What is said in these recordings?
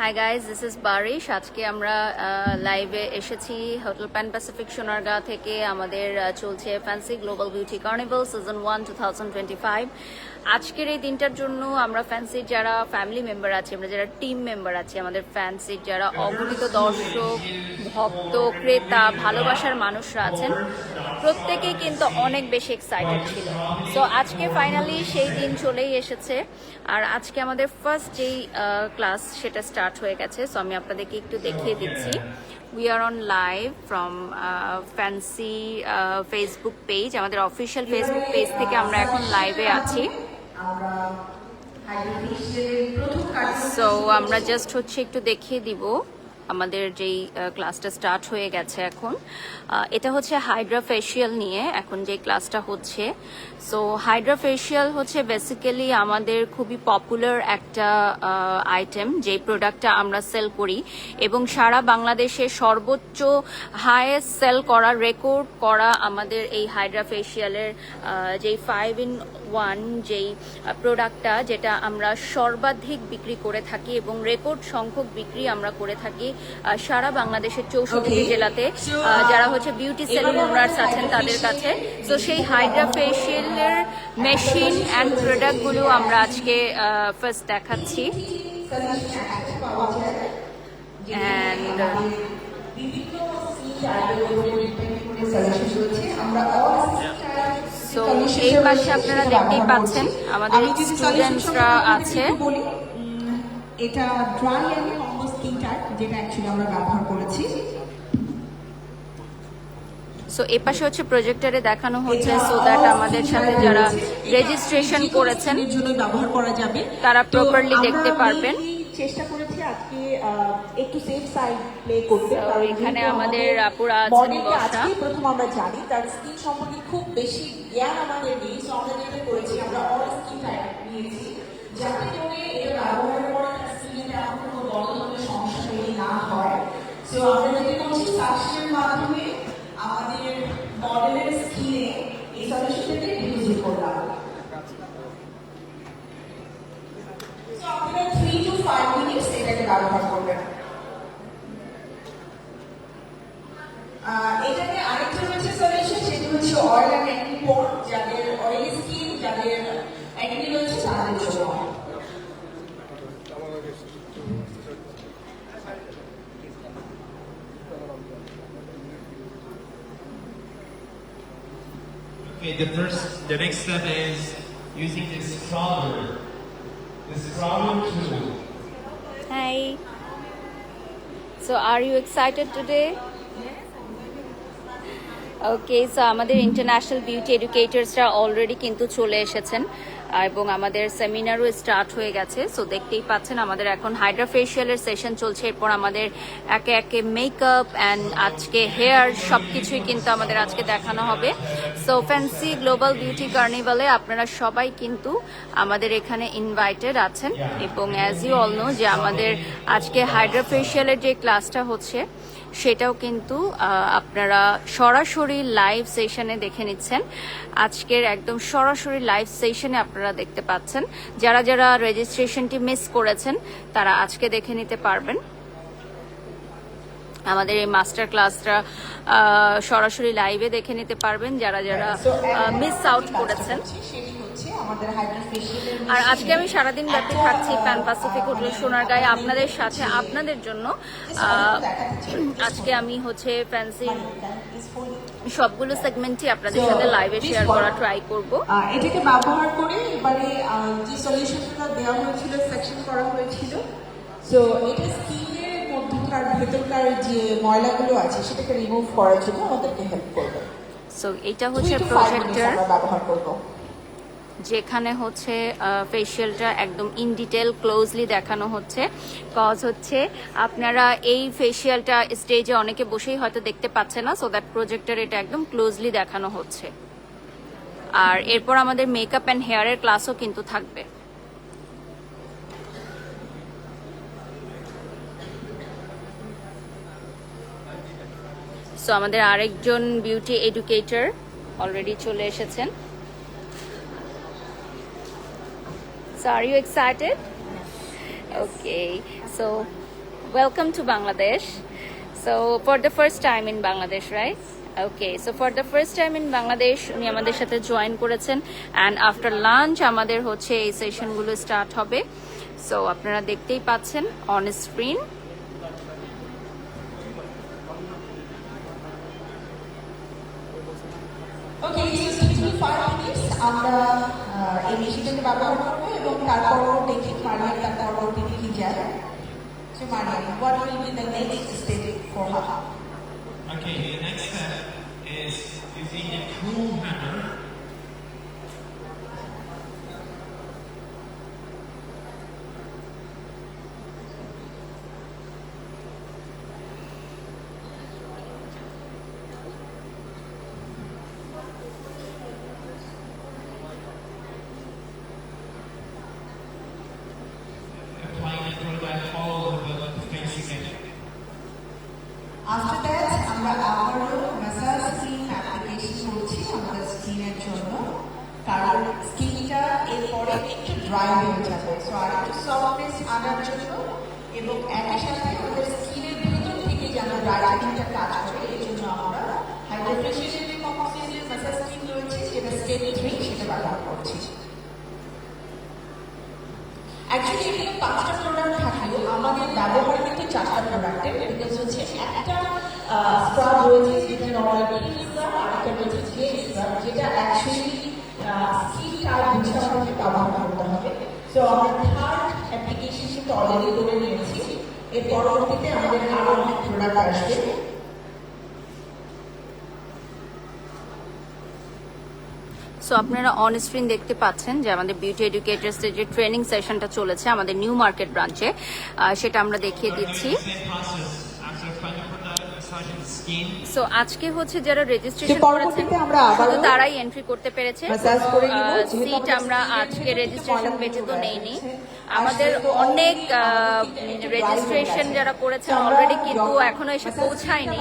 Hi guys this is Barish আজকে আমরা লাইভে এসেছি হোটেল প্যান প্যাসিফিক সোনারগাঁ থেকে আমাদের চলছে fancy global beauty carnival season one two thousand twenty five আজকের এই দিনটার জন্য আমরা ফ্যান্সির যারা ফ্যামিলি মেম্বার আছে, আমরা যারা টিম মেম্বার আছি, আমাদের ফ্যান্সির যারা অগণিত দর্শক, ভক্ত, ক্রেতা, ভালোবাসার মানুষরা আছেন, প্রত্যেকেই কিন্তু অনেক বেশি এক্সাইটেড ছিল। সো আজকে ফাইনালি সেই দিন চলেই এসেছে। আর আজকে আমাদের ফার্স্ট যেই ক্লাস সেটা স্টার্ট হয়ে গেছে। সো আমি আপনাদেরকে একটু দেখিয়ে দিচ্ছি। We are on live from fancy Facebook page আমাদের অফিসিয়াল ফেসবুক পেজ থেকে আমরা এখন লাইভে আছি। সো আমরা জাস্ট হচ্ছে একটু দেখিয়ে দিব। আমাদের যেই ক্লাসটা স্টার্ট হয়ে গেছে এখন। এটা হচ্ছে হাইড্রা ফেশিয়াল নিয়ে এখন যে ক্লাসটা হচ্ছে। সো হাইড্রা ফেশিয়াল হচ্ছে বেসিক্যালি আমাদের খুবই পপুলার একটা আইটেম যে প্রোডাক্টটা আমরা সেল করি। এবং সারা বাংলাদেশে সর্বোচ্চ হায়েস্ট সেল করা রেকর্ড করা আমাদের এই হাইড্রা ফেশিয়ালের যেই ফাইভ ইন ওয়ান যেই প্রোডাক্টটা যেটা আমরা সর্বাধিক বিক্রি করে থাকি এবং রেকর্ড সংখ্যক বিক্রি আমরা করে থাকি সারা বাংলাদেশের চৌষট্টি জেলাতে uh, যারা হচ্ছে বিউটি সেলুন ওনার্স আছেন তাদের কাছে। তো সেই হাইড্রা ফেশিয়ালের মেশিন অ্যান্ড প্রোডাক্টগুলো আমরা আজকে ফার্স্ট দেখাচ্ছি। অ্যান্ড So, এই পাশে আপনারা দেখতেই পাচ্ছেন, আমাদের স্টুডেন্টসরা আছে। এটা dry and combo skin type যেটা অ্যাকচুয়ালি আমরা ব্যবহার করেছি সো এ পাশে হচ্ছে প্রজেক্টরে দেখানো হচ্ছে সো দ্যাট আমাদের সাথে যারা রেজিস্ট্রেশন করেছেন জন্য ব্যবহার করা যাবে তারা আমরা দেখতে পারবেন। চেষ্টা করেছি আজকে একটু সেফ সাইড প্লে করতে কারণ এখানে আমাদের আপুরা আছেন বসা। প্রথম আমরা জানি তার স্কিন সম্পর্কে খুব বেশি জ্ঞান আমাদের নেই সো আমরা যেটা করেছি আমরা অল স্কিন টাইপ নিয়েছি যাতে করে এটা ব্যবহারের পরে তার স্কিনে তেমন কোনো বড় ধরনের সমস্যা তৈরি না হয় সো আমরা যেটা করছি সাকশনের মাধ্যমে আমাদের মডেলের স্কিনে এই সলিউশনটাকে করলাম। এটাকে ব্যবহার করবেন। এটাতে আরেকটা হচ্ছে সলিউশন সেটি হচ্ছে অয়েল অ্যান্ড অ্যাকনি পোর যাদের অয়েলি স্কিন যাদের অ্যাকনি রয়েছে তাদের জন্য Okay, the next step is using this scrubber. This scrubber tool. Hi. So are you excited today? Okay so আমাদের ইন্টারন্যাশনাল বিউটি এডুকেটার্সরা অলরেডি কিন্তু চলে এসেছেন এবং আমাদের সেমিনারও স্টার্ট হয়ে গেছে সো দেখতেই পাচ্ছেন আমাদের এখন হাইড্রা ফেশিয়ালের সেশন চলছে, এরপর আমাদের একে একে মেকআপ অ্যান্ড আজকে হেয়ার সব কিছুই কিন্তু আমাদের আজকে দেখানো হবে। সো ফ্যান্সি গ্লোবাল বিউটি কার্নিভালে আপনারা সবাই কিন্তু আমাদের এখানে ইনভাইটেড আছেন এবং অ্যাজ ইউ অল নো যে আমাদের আজকে হাইড্রা ফেশিয়ালের যে ক্লাসটা হচ্ছে সেটাও কিন্তু আপনারা সরাসরি লাইভ সেশনে দেখে নিচ্ছেন। আজকের একদম সরাসরি লাইভ সেশনে আপনারা দেখতে পাচ্ছেন। যারা যারা রেজিস্ট্রেশনটি মিস করেছেন, তারা আজকে দেখে নিতে পারবেন। আমাদের এই মাস্টার ক্লাসটা সরাসরি লাইভে দেখে নিতে পারবেন। যারা যারা মিস আউট করেছেন। হচ্ছে আমাদের হাইড্রা ফেশিয়ালের আর আজকে আমি সারাদিন ব্যাপী থাকছি প্যান প্যাসিফিক হোটেল সোনারগাঁয়ে। আপনাদের সাথে আপনাদের জন্য আজকে আমি হচ্ছে ফ্যান্সি সবগুলো সেগমেন্টই আপনাদের সাথে লাইভে শেয়ার করা ট্রাই করব। এটাকে ব্যবহার করে এবারে যে সলিউশনটা দেওয়া হয়েছিল সেকশন করা হয়েছিল সো এটা স্কিনের মধ্যকার ভেতরকার যে ময়লাগুলো আছে সেটাকে রিমুভ করার জন্য আমাদেরকে হেল্প করবে। সো এটা হচ্ছে প্রজেক্টর ব্যবহার করব। যেখানে হচ্ছে ফেসিয়ালটা একদম ইন ডিটেল ক্লোজলি দেখানো হচ্ছে। কজ হচ্ছে, আপনারা এই ফেসিয়ালটা স্টেজে অনেকে বসেই হয়তো দেখতে পাচ্ছে না সো দ্যাট প্রজেক্টর এটা একদম ক্লোজলি দেখানো হচ্ছে। আর এরপর আমাদের মেকআপ অ্যান্ড হেয়ারের ক্লাসও কিন্তু থাকবে। সো আমাদের আরেকজন বিউটি এডুকেটর অলরেডি চলে এসেছেন। So are you excited? Okay. So welcome to Bangladesh. So for the first time in Bangladesh, right? Okay so for the first time in Bangladesh উনি আমাদের সাথে জয়েন করেছেন অ্যান্ড আফটার লাঞ্চ আমাদের হচ্ছে এই সেশনগুলো start হবে সো আপনারা দেখতেই পাচ্ছেন on screen okay sixty five minutes আমরা আহ, এই মেশিনটাকে ব্যবহার এবং তারপর দেখি মারিয়াম তার পরবর্তীতে কি যায় so Mariam what will be the next step for her Okay, the next step is using the cool hammer. Applying it through that all over the facing edge. After that আমরা আবারও ম্যাসাজ স্কিন অ্যাপ্লিকেশন করছি আমাদের স্কিনের জন্য কারণ স্কিনটা এরপরে একটু ড্রাই হয়ে যাবে। সো আর একটু সফটনেস আনার জন্য এবং একই সাথে আমাদের স্কিনের ভিতর থেকে যেন ব্রাইটেনিংটা কাজ করে, এই জন্য আমরা হাইড্রোফেশিয়াল যে কম্পোজিশনের ম্যাসাজ স্কিন রয়েছে, সেটা স্টেপ থ্রি সেটা ব্যবহার করছি। অ্যাকচুয়ালি এখানে পাঁচটা প্রোডাক্ট থাকলেও আমাদের ব্যবহার কিন্তু চারটা প্রোডাক্টের বিকজ হচ্ছে একটা স্ক্রাব রয়েছে যেটা নর্মাল ক্লিন স্ক্রাব আর একটা রয়েছে জেল স্ক্রাব যেটা অ্যাকচুয়ালি স্কিন টাইপ বুঝে আমাদের ব্যবহার সো আমরা অ্যাপ্লিকেশন কিন্তু অলরেডি করে নিয়েছি। এর পরবর্তীতে আমাদের অনেক প্রোডাক্ট আসবে। সো আপনারা অন স্ক্রিন দেখতে পাচ্ছেন যে আমাদের বিউটি এডুকেটার্সের যে ট্রেনিং সেশনটা চলেছে আমাদের নিউ মার্কেট ব্রাঞ্চে সেটা আমরা দেখিয়ে দিচ্ছি। সো আজকে হচ্ছে যারা রেজিস্ট্রেশন করেছেন শুধু তারাই এন্ট্রি করতে পেরেছে। সিট আমরা আজকে রেজিস্ট্রেশন কিছু তো নেইনি। আমাদের অনেক রেজিস্ট্রেশন যারা করেছেন অলরেডি কিন্তু এখনও এসে পৌঁছায়নি।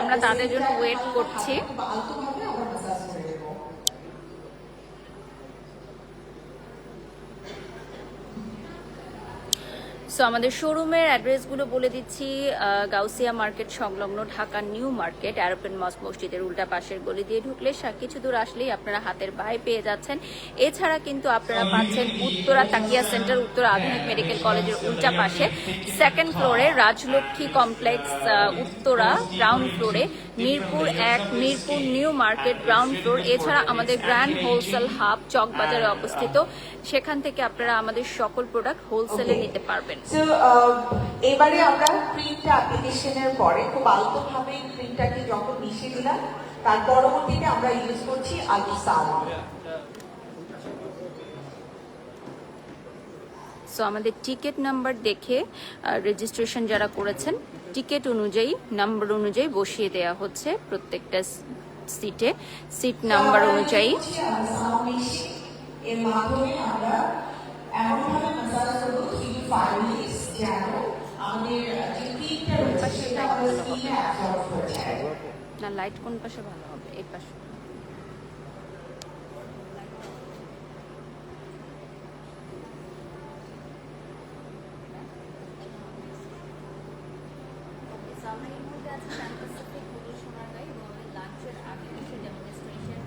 আমরা তাদের জন্য ওয়েট করছি খুব আলতোভাবে আমরা massage করে নেব। সো আমাদের শোরুমের অ্যাড্রেসগুলো বলে দিচ্ছি গাউসিয়া মার্কেট সংলগ্ন ঢাকা নিউ মার্কেট অ্যারোপ্লেন মস মসজিদের উল্টা পাশের গলি দিয়ে ঢুকলে কিছু দূর আসলেই আপনারা হাতের বাই পেয়ে যাচ্ছেন। এছাড়া কিন্তু আপনারা পাচ্ছেন উত্তরা তাকিয়া সেন্টার উত্তরা আধুনিক মেডিকেল কলেজের উল্টা পাশে। সেকেন্ড ফ্লোরে রাজলক্ষ্মী কমপ্লেক্স উত্তরা গ্রাউন্ড ফ্লোরে মিরপুর এক Mirpur new market ground floor এছাড়া আমাদের গ্র্যান্ড হোলসেল হাব চকবাজারে অবস্থিত। সেখান থেকে আপনারা আমাদের সকল প্রোডাক্ট হোলসেলে নিতে পারবেন। Uh, এবারে আমরা প্রিন্টটা অ্যাপ্লিকেশনের পরে খুব আলতোভাবে প্রিন্টটাকে যখন মিশিয়ে দিলাম তার পরবর্তীতে আমরা ইউজ করছি আলু আলট্রাসাউন্ড সো আমাদের টিকিট নাম্বার দেখে রেজিস্ট্রেশন যারা করেছেন টিকিট অনুযায়ী নাম্বার অনুযায়ী বসিয়ে দেওয়া হচ্ছে প্রত্যেকটা সিটে সিট নাম্বার অনুযায়ী না লাইট কোন পাশে ভালো হবে? এই পাশে আমরা এই মুহূর্তে আছি প্যান প্যাসিফিক হোটেল সোনারগাঁই এবং আমাদের লাঞ্চের আগে কিছু ডেমনস্ট্রেশন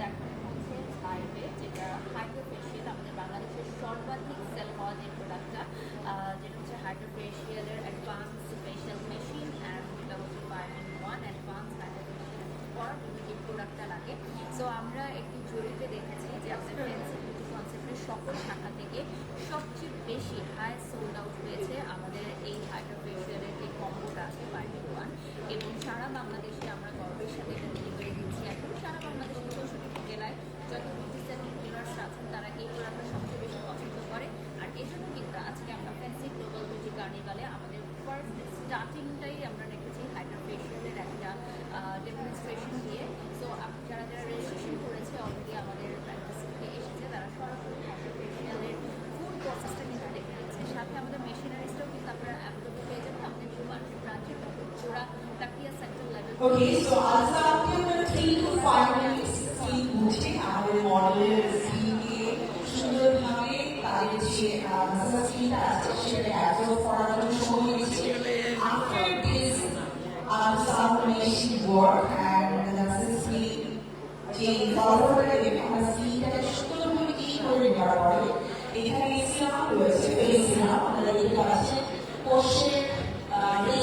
দেখানো হচ্ছে লাইভে যেটা হাইড্রোফেশিয়াল আমাদের বাংলাদেশের সর্বাধিক সেল হওয়া যে প্রোডাক্টটা যেটা হচ্ছে হাইড্রোফেশিয়ালের অ্যাডভান্স ফেশিয়াল মেশিন অ্যান্ড যেটা হচ্ছে five in one advance hydrofacial করার জন্য যে প্রোডাক্টটা লাগে সো আমরা একটি জরিপে দেখেছি যে আমাদের ফ্রেন্ডস বিউটি কনসেপ্টের সকল শাখা থেকে সবচেয়ে বেশি হাই সোল্ড আউট হয়েছে আমাদের এই হাইড্রোফেশিয়ালের যে কম্বোটা আছে ফাইভ ইন ওয়ান এবং সারা বাংলাদেশে আমরা গর্বের সাথে এটা ডেলিভারি দিচ্ছি এখন সারা বাংলাদেশের চৌষট্টি জেলায় যত বিউটি সেন্টার ডিলার্স আছেন তারা এই প্রোডাক্টটা সবচেয়ে বেশি পছন্দ করে আর এই জন্য কিন্তু আজকে আমরা ফ্যান্সি গ্লোবাল বিউটি কার্নিভালে আমাদের ফার্স্ট স্টার্টিংটাই আমরা রেখেছি হাইড্রোফেশিয়ালের একটা ডেমনস্ট্রেশন দিয়ে সো যারা যারা রেজিস্ট্রেশন করেছে অলরেডি আমাদের প্র্যাকটিস থেকে এসেছে তারা সরাসরি হাইড্রোফেশিয়ালের ফুল প্রসেসটা কিন্তু দেখে নিচ্ছে সাথে আমাদের মেশিনারিজটাও কিন্তু আপনারা অ্যাভেলেবল পেয়ে যাবেন আমাদের নিউ মার্কেট ব্রাঞ্চে জোড়া টাকিয়া সেন্টার লেভেল ওকে সো আলট্রাসাউন্ডে আমরা three two five minutes skin বুঝে আমাদের মডেলের স্কিনকে সুন্দরভাবে তাদের যে স্কিনটা আছে সেটাকে অ্যাবজর্ব করার জন্য সময় নিচ্ছি uh, some machine work and that's যে ফলোয়ারটা দেবে আমরা স্কিনটাকে সুন্দরভাবে কি করে নেওয়ার পরে এখানে সিরাম রয়েছে এই সিরাম আপনারা কোষের এই